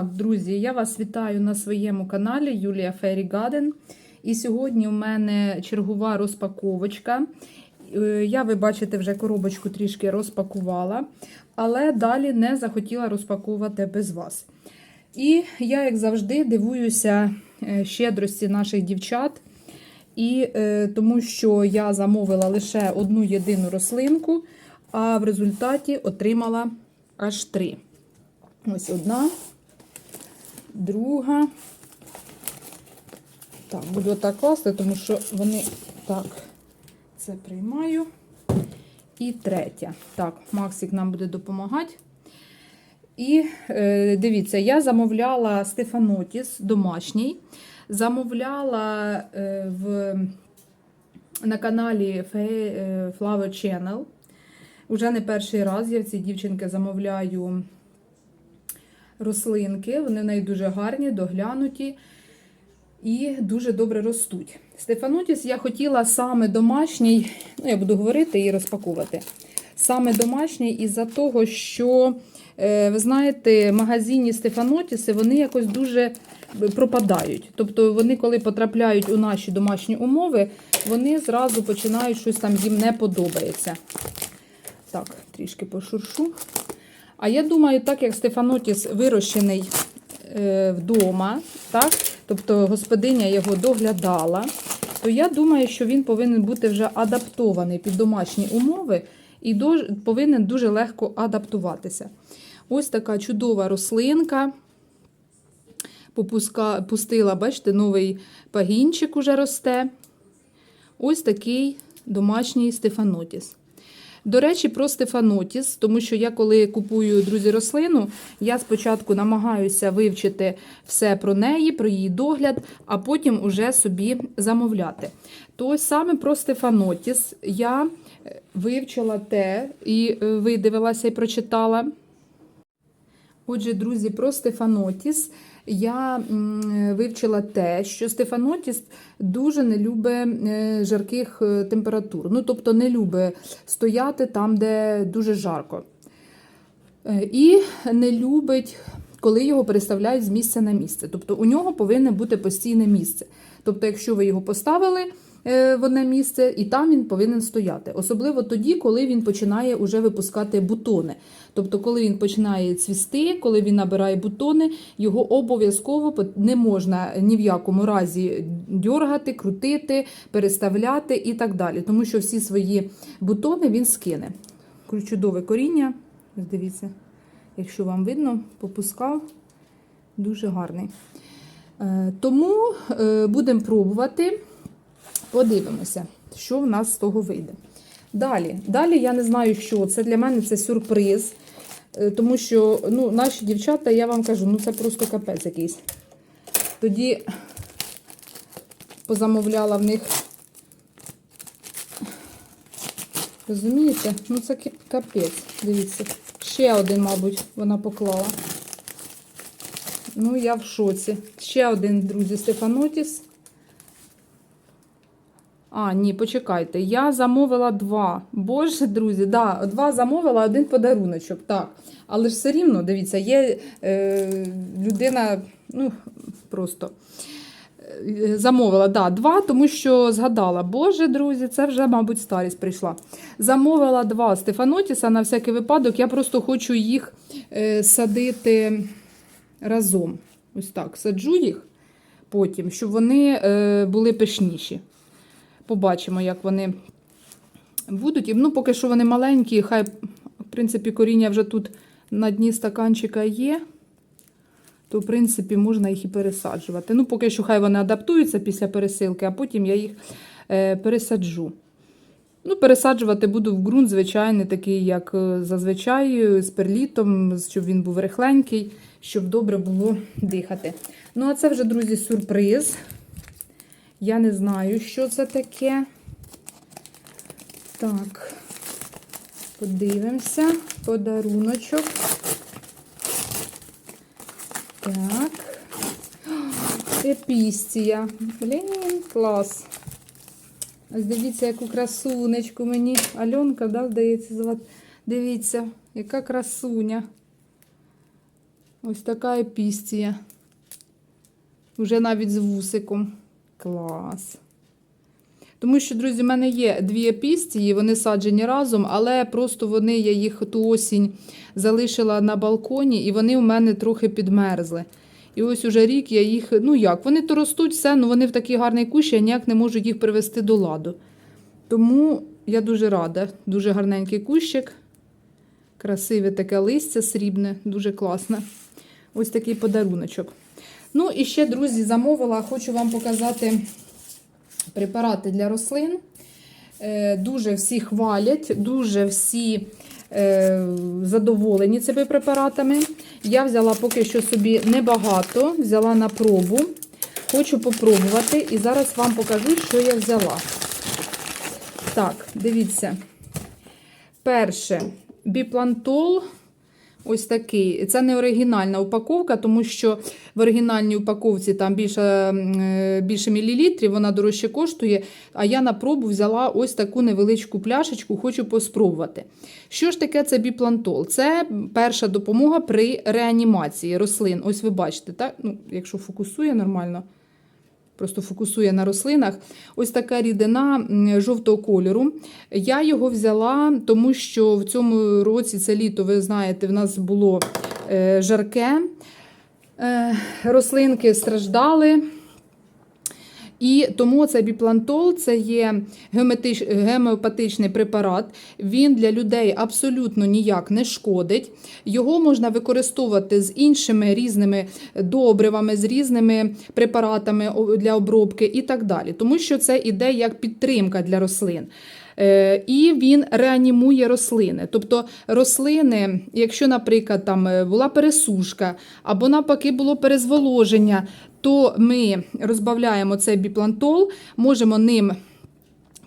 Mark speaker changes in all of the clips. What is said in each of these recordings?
Speaker 1: Так, друзі, я вас вітаю на своєму каналі Юлія Фері Гаден. І сьогодні у мене чергова розпаковочка. Е, Я, ви бачите, вже коробочку трішки розпакувала, але далі не захотіла розпаковувати без вас. І я, як завжди, дивуюся е, щедрості наших дівчат. І е, тому що я замовила лише одну єдину рослинку, а в результаті отримала аж три. Ось одна, друга. Так, буду так класти, тому що вони так, це приймаю. І третя. Так, Максик нам буде допомагати. І е, дивіться, я замовляла Стефанотіс домашній. Замовляла е, в, на каналі Flower Channel. Уже не перший раз я в цій дівчинки замовляю рослинки. Вони в неї дуже гарні, доглянуті і дуже добре ростуть. Стефанотіс я хотіла саме домашній, ну я буду говорити і розпакувати. Саме домашній із-за того, що, е, ви знаєте, магазинні Стефанотіси вони якось дуже пропадають. Тобто вони, коли потрапляють у наші домашні умови, вони зразу починають щось там їм не подобається. Так, трішки пошуршу. А я думаю, так як Стефанотіс вирощений е, вдома, так, тобто господиня його доглядала, то я думаю, що він повинен бути вже адаптований під домашні умови і дож, повинен дуже легко адаптуватися. Ось така чудова рослинка. Попуска, пустила, бачите, новий пагінчик уже росте. Ось такий домашній стефанотіс. До речі, про стефанотіс, тому що я, коли купую друзі рослину, я спочатку намагаюся вивчити все про неї, про її догляд, а потім уже собі замовляти. То саме про стефанотіс я вивчила те і е, видивилася і прочитала. Отже, друзі, про Стефанотіс я вивчила те, що Стефанотіс дуже не любить е, жарких е, температур. Ну, тобто не любить стояти там, де дуже жарко. Е, І не любить, коли його переставляють з місця на місце. Тобто у нього повинне бути постійне місце. Тобто, якщо ви його поставили в одне місце, і там він повинен стояти. Особливо тоді, коли він починає уже випускати бутони. Тобто, коли він починає цвісти, коли він набирає бутони, його обов'язково не можна ні в якому разі дьоргати, крутити, переставляти і так далі. Тому що всі свої бутони він скине. Чудове коріння. Дивіться, якщо вам видно, попускав. Дуже гарний. Е, Тому е, будемо пробувати. Подивимося, що в нас з того вийде. Далі, далі я не знаю, що це для мене це сюрприз. Е, Тому що ну, наші дівчата, я вам кажу, ну це просто капець якийсь. Тоді позамовляла в них. Розумієте? Ну це капець. Дивіться. Ще один, мабуть, вона поклала. Ну, я в шоці. Ще один, друзі, Стефанотіс. А, ні, почекайте. Я замовила два. Боже, друзі, да, два замовила, один подаруночок. Так. Але ж все рівно, дивіться, є е, людина, ну, просто е, замовила, да, два, тому що згадала, боже, друзі, це вже, мабуть, старість прийшла. Замовила два Стефанотіса на всякий випадок. Я просто хочу їх е, садити разом. Ось так, саджу їх потім, щоб вони е, були пишніші. Побачимо, як вони будуть. І, Ну, поки що вони маленькі, хай, в принципі, коріння вже тут на дні стаканчика є, то, в принципі, можна їх і пересаджувати. Ну, поки що хай вони адаптуються після пересилки, а потім я їх е, пересаджу. Ну, пересаджувати буду в ґрунт, звичайний, такий, як е, зазвичай, з перлітом, щоб він був рихленький, щоб добре було дихати. Ну, а це вже, друзі, сюрприз. Я не знаю, що це таке. Так, подивимося. Подаруночок. Так. Епістія. Блін, клас. Ось дивіться, яку красунечку мені. Альонка, да, здається, звати. Дивіться, яка красуня. Ось така епістія. Уже навіть з вусиком. Клас. Тому що, друзі, в мене є дві епістії, вони саджені разом, але просто вони, я їх ту осінь залишила на балконі, і вони у мене трохи підмерзли. І ось уже рік я їх, ну як, вони то ростуть все, але вони в такий гарний кущ, я ніяк не можу їх привести до ладу. Тому я дуже рада, дуже гарненький кущик. Красиве таке листя срібне, дуже класне. Ось такий подаруночок. Ну і ще, друзі, замовила, хочу вам показати препарати для рослин. Е, Дуже всі хвалять, дуже всі е, задоволені цими препаратами. Я взяла поки що собі небагато, взяла на пробу. Хочу попробувати і зараз вам покажу, що я взяла. Так, дивіться. Перше, біплантол. Ось такий. Це не оригінальна упаковка, тому що в оригінальній упаковці там більше, е, більше мілілітрів, вона дорожче коштує. А я на пробу взяла ось таку невеличку пляшечку, хочу поспробувати. Що ж таке це біплантол? Це перша допомога при реанімації рослин. Ось ви бачите, так? Ну, якщо фокусує нормально. Просто фокусує на рослинах. Ось така рідина жовтого кольору. Я його взяла, тому що в цьому році, це літо, ви знаєте, в нас було е, жарке. Е, рослинки страждали. І тому цей біплантол це є гемеопатичний препарат. Він для людей абсолютно ніяк не шкодить. Його можна використовувати з іншими різними добривами, з різними препаратами для обробки і так далі. Тому що це іде як підтримка для рослин. Е, І він реанімує рослини. Тобто рослини, якщо, наприклад, там е, була пересушка або навпаки було перезволоження, то ми розбавляємо цей біплантол, можемо ним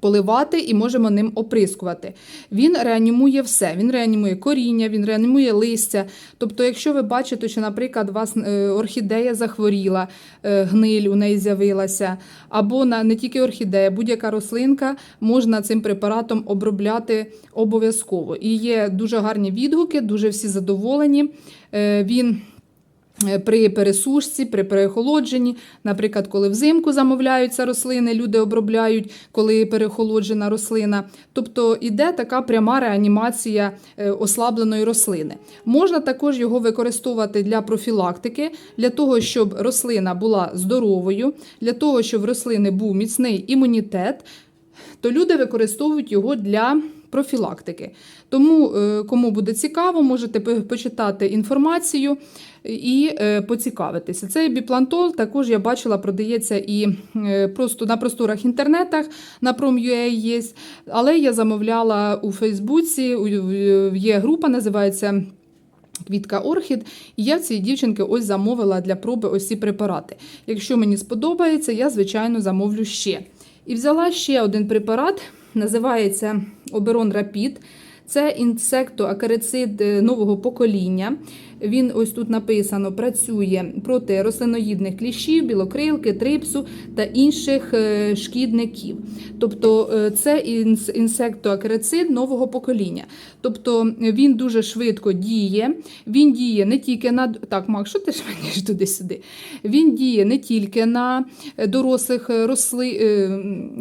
Speaker 1: поливати і можемо ним оприскувати. Він реанімує все. Він реанімує коріння, він реанімує листя. Тобто, якщо ви бачите, що, наприклад, у вас е, орхідея захворіла, е, гниль у неї з'явилася, або на не тільки орхідея, будь-яка рослинка можна цим препаратом обробляти обов'язково. І є дуже гарні відгуки, дуже всі задоволені. Е, Він при пересушці, при переохолодженні. Наприклад, коли взимку замовляються рослини, люди обробляють, коли перехолоджена рослина. Тобто іде така пряма реанімація е, ослабленої рослини. Можна також його використовувати для профілактики, для того, щоб рослина була здоровою, для того, щоб в рослини був міцний імунітет, то люди використовують його для профілактики. Тому, е, кому буде цікаво, можете почитати інформацію і е, поцікавитися. Цей біплантол також я бачила, продається і е, просто на просторах інтернетах, на Prom.ua є, але я замовляла у Фейсбуці, є група, називається. Квітка Орхід, і я цієї дівчинки ось замовила для проби ось ці препарати. Якщо мені сподобається, я, звичайно, замовлю ще. І взяла ще один препарат, називається Оберон Рапід. Це інсектоакарицид е, нового покоління. Він ось тут написано: працює проти рослиноїдних кліщів, білокрилки, трипсу та інших е, шкідників. Тобто е, це інс- інсектоакарицид нового покоління. Тобто він дуже швидко діє. Він діє не тільки на так, Мак, що ти ж мені туди-сюди? Він діє не тільки на дорослих росли...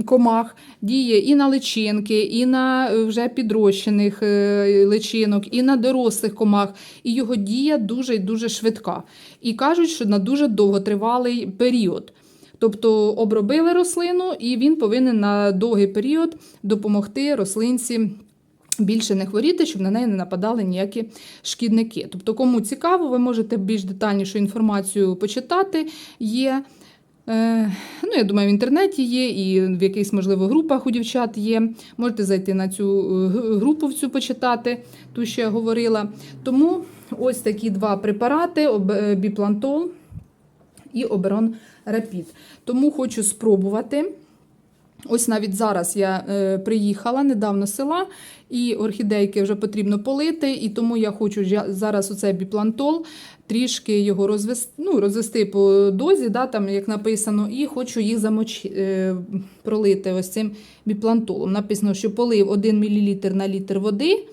Speaker 1: комах, діє і на личинки, і на вже підрощених е, личинок, і на дорослих комах. І його дія дуже і дуже швидка. І кажуть, що на дуже довготривалий період. Тобто обробили рослину, і він повинен на довгий період допомогти рослинці більше не хворіти, щоб на неї не нападали ніякі шкідники. Тобто, кому цікаво, ви можете більш детальнішу інформацію почитати. Є. Е, ну, я думаю, в інтернеті є, і в якихось, можливо, групах у дівчат є. Можете зайти на цю е, групу в цю почитати, ту, що я говорила. Тому ось такі два препарати: е, біплантол і оберон рапід. Тому хочу спробувати. Ось навіть зараз я е, приїхала недавно з села, і орхідейки вже потрібно полити, і тому я хочу зараз оцей біплантол трішки його розвести, ну, розвести по дозі, да, там, як написано, і хочу їх замоч... е, пролити ось цим біплантолом. Написано, що полив 1 мл на літр води,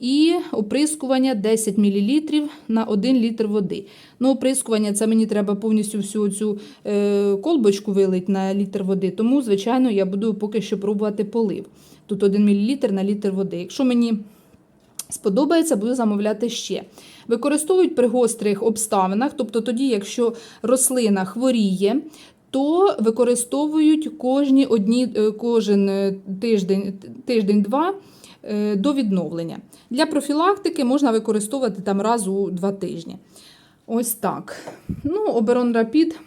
Speaker 1: І оприскування 10 мл на 1 літр води. Ну, оприскування це мені треба повністю всю цю е, колбочку вилить на літр води. Тому, звичайно, я буду поки що пробувати полив. Тут 1 мл на літр води. Якщо мені сподобається, буду замовляти ще. Використовують при гострих обставинах, тобто тоді, якщо рослина хворіє, то використовують кожні одні, е, кожен е, тиждень, тиждень-два е, до відновлення. Для профілактики можна використовувати там раз у два тижні. Ось так. Ну, Оберон Рапід.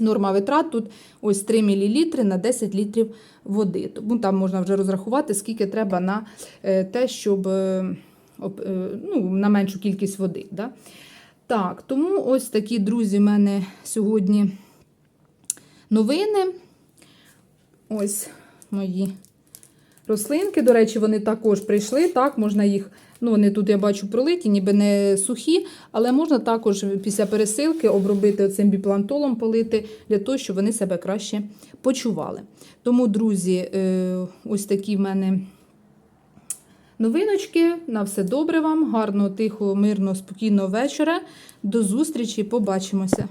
Speaker 1: Норма витрат тут ось 3 мл на 10 літрів води. Тому там можна вже розрахувати, скільки треба на е, те, щоб е, об- е, ну, на меншу кількість води. Да? Так, тому ось такі, друзі, в мене сьогодні новини. Ось мої рослинки. До речі, вони також прийшли. Так, можна їх, ну вони тут я бачу пролиті, ніби не сухі, але можна також після пересилки обробити цим біплантолом, полити для того, щоб вони себе краще почували. Тому, друзі, е, ось такі в мене. Новиночки, на все добре вам, гарного, тихого, мирного, спокійного вечора. До зустрічі, побачимося.